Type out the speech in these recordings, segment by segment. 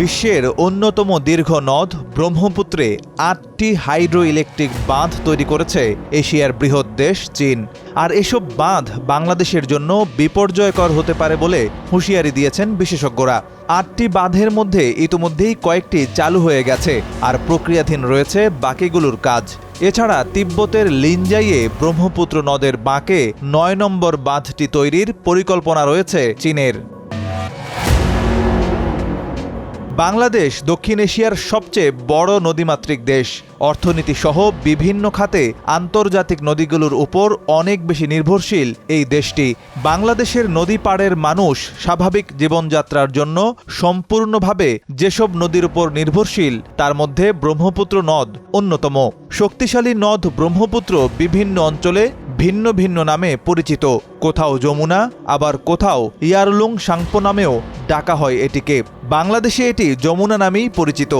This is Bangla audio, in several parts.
বিশ্বের অন্যতম দীর্ঘ নদ ব্রহ্মপুত্রে আটটি হাইড্রো ইলেকট্রিক বাঁধ তৈরি করেছে এশিয়ার বৃহৎ দেশ চীন। আর এসব বাঁধ বাংলাদেশের জন্য বিপর্যয়কর হতে পারে বলে হুঁশিয়ারি দিয়েছেন বিশেষজ্ঞরা। আটটি বাঁধের মধ্যে ইতিমধ্যেই কয়েকটি চালু হয়ে গেছে আর প্রক্রিয়াধীন রয়েছে বাকিগুলোর কাজ। এছাড়া তিব্বতের লিনজাইয়ে ব্রহ্মপুত্র নদের বাঁকে নয় নম্বর বাঁধটি তৈরির পরিকল্পনা রয়েছে চীনের। বাংলাদেশ দক্ষিণ এশিয়ার সবচেয়ে বড় নদীমাতৃক দেশ। অর্থনীতি সহ বিভিন্ন খাতে আন্তর্জাতিক নদীগুলোর উপর অনেক বেশি নির্ভরশীল এই দেশটি। বাংলাদেশের নদী পাড়ের মানুষ স্বাভাবিক জীবনযাত্রার জন্য সম্পূর্ণভাবে যেসব নদীর উপর নির্ভরশীল, তার মধ্যে ব্রহ্মপুত্র নদ অন্যতম। শক্তিশালী নদ ব্রহ্মপুত্র বিভিন্ন অঞ্চলে ভিন্ন ভিন্ন নামে পরিচিত। কোথাও যমুনা, আবার কোথাও ইয়ারলুং সাংপো নামেও ডাকা হয় এটিকে। বাংলাদেশে এটি যমুনা নামেই পরিচিত।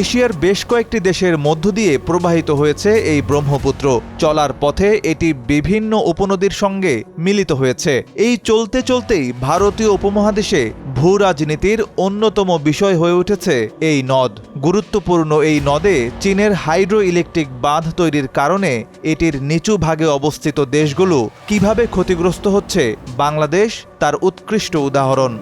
এশিয়ার বেশ কয়েকটি দেশের মধ্য দিয়ে প্রবাহিত হয়েছে এই ব্রহ্মপুত্র। চলার পথে এটি বিভিন্ন উপনদীর সঙ্গে মিলিত হয়েছে। এই চলতে চলতেই ভারতীয় উপমহাদেশে ভূ রাজনীতির অন্যতম বিষয় হয়ে উঠেছে এই নদ। গুরুত্বপূর্ণ এই নদে চীনের হাইড্রো ইলেকট্রিক বাঁধ তৈরির কারণে এটির নিচু ভাগে অবস্থিত দেশগুলো কীভাবে ক্ষতিগ্রস্ত হচ্ছে বাংলাদেশ তার উৎকৃষ্ট উদাহরণ।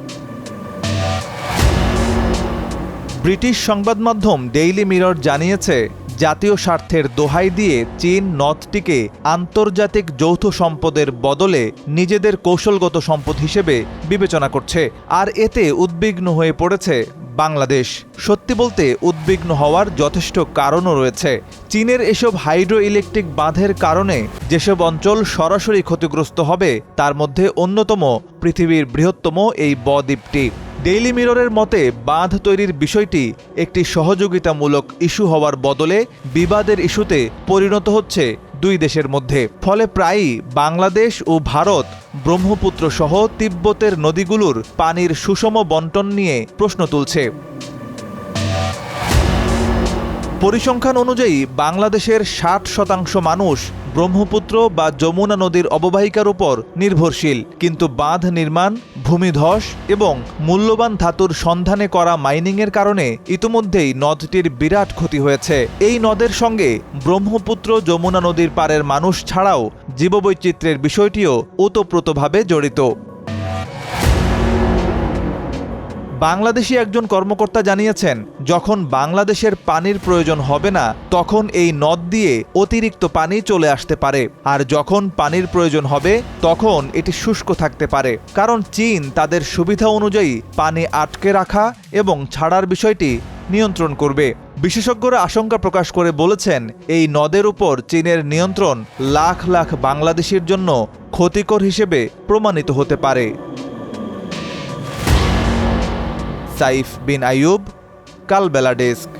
ব্রিটিশ সংবাদ মাধ্যম ডেইলি মিরর জানিয়েছে জাতীয় স্বার্থের দোহাই দিয়ে চীন নদটিকে আন্তর্জাতিক যৌথ সম্পদের বদলে নিজেদের কৌশলগত সম্পদ হিসেবে বিবেচনা করছে, আর এতে উদ্বিগ্ন হয়ে পড়েছে বাংলাদেশ। সত্যি বলতে, উদ্বিগ্ন হওয়ার যথেষ্ট কারণও রয়েছে। চীনের এসব হাইড্রো ইলেকট্রিক বাঁধের কারণে যেসব অঞ্চল সরাসরি ক্ষতিগ্রস্ত হবে, তার মধ্যে অন্যতম পৃথিবীর বৃহত্তম এই বদ্বীপটি। ডেইলি মিররের মতে, বাঁধ তৈরির বিষয়টি একটি সহযোগিতামূলক ইস্যু হওয়ার বদলে বিবাদের ইস্যুতে পরিণত হচ্ছে দুই দেশের মধ্যে। ফলে প্রায়ই বাংলাদেশ ও ভারত ব্রহ্মপুত্র সহ তিব্বতের নদীগুলোর পানির সুষম বন্টন নিয়ে প্রশ্ন তুলছে। পরিসংখ্যান অনুযায়ী বাংলাদেশের ষাট শতাংশ মানুষ ব্রহ্মপুত্র বা যমুনা নদীর অববাহিকার উপর নির্ভরশীল, কিন্তু বাঁধ নির্মাণ, ভূমিধস এবং মূল্যবান ধাতুর সন্ধানে করা মাইনিংয়ের কারণে ইতোমধ্যেই নদটির বিরাট ক্ষতি হয়েছে। এই নদের সঙ্গে ব্রহ্মপুত্র যমুনা নদীর পারের মানুষ ছাড়াও জীববৈচিত্র্যের বিষয়টিও ওতপ্রোতভাবে জড়িত। বাংলাদেশি একজন কর্মকর্তা জানিয়েছেন, যখন বাংলাদেশের পানির প্রয়োজন হবে না, তখন এই নদ দিয়ে অতিরিক্ত পানি চলে আসতে পারে। আর যখন পানির প্রয়োজন হবে, তখন এটি শুষ্ক থাকতে পারে। কারণ চীন তাদের সুবিধা অনুযায়ী পানি আটকে রাখা এবং ছাড়ার বিষয়টি নিয়ন্ত্রণ করবে। বিশেষজ্ঞরা আশঙ্কা প্রকাশ করে বলেছেন, এই নদের উপর চীনের নিয়ন্ত্রণ লাখ লাখ বাংলাদেশির জন্য ক্ষতিকর হিসেবে প্রমাণিত হতে পারে। সাইফ বিন আইয়ুব কালবেলা ডেস্ক।